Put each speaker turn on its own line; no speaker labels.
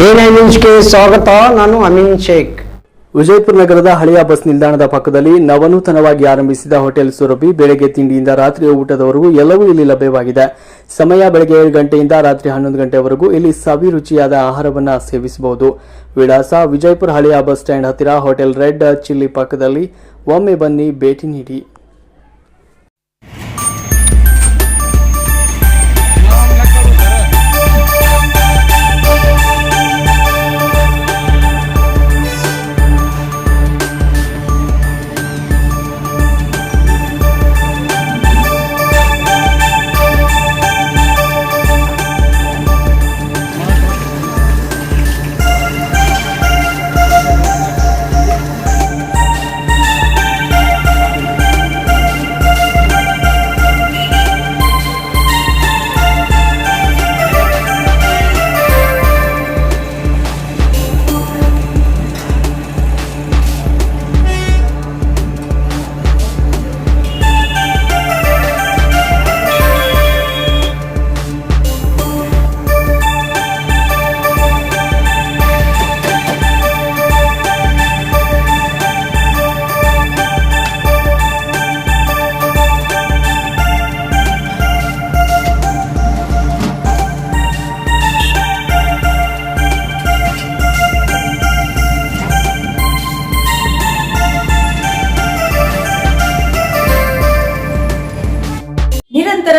ನ್ಯೂಸ್ಗೆ ಸ್ವಾಗತ, ನಾನು ಅಮೀನ್ ಶೇಖ್.
ವಿಜಯಪುರ ನಗರದ ಹಳೆಯ ಬಸ್ ನಿಲ್ದಾಣದ ಪಕ್ಕದಲ್ಲಿ ನವನೂತನವಾಗಿ ಆರಂಭಿಸಿದ ಹೋಟೆಲ್ ಸುರಭಿ ಬೆಳಗ್ಗೆ ತಿಂಡಿಯಿಂದ ರಾತ್ರಿ ಊಟದವರೆಗೂ ಎಲ್ಲವೂ ಇಲ್ಲಿ ಲಭ್ಯವಾಗಿದೆ. ಸಮಯ ಬೆಳಗ್ಗೆ ಏಳು ಗಂಟೆಯಿಂದ ರಾತ್ರಿ ಹನ್ನೊಂದು ಗಂಟೆವರೆಗೂ ಇಲ್ಲಿ ಸವಿರುಚಿಯಾದ ಆಹಾರವನ್ನು ಸೇವಿಸಬಹುದು. ವಿಳಾಸ ವಿಜಯಪುರ ಹಳೆಯ ಬಸ್ ಸ್ಟ್ಯಾಂಡ್ ಹತ್ತಿರ, ಹೋಟೆಲ್ ರೆಡ್ ಚಿಲ್ಲಿ ಪಕ್ಕದಲ್ಲಿ. ಒಮ್ಮೆ ಬನ್ನಿ, ಭೇಟಿ ನೀಡಿ.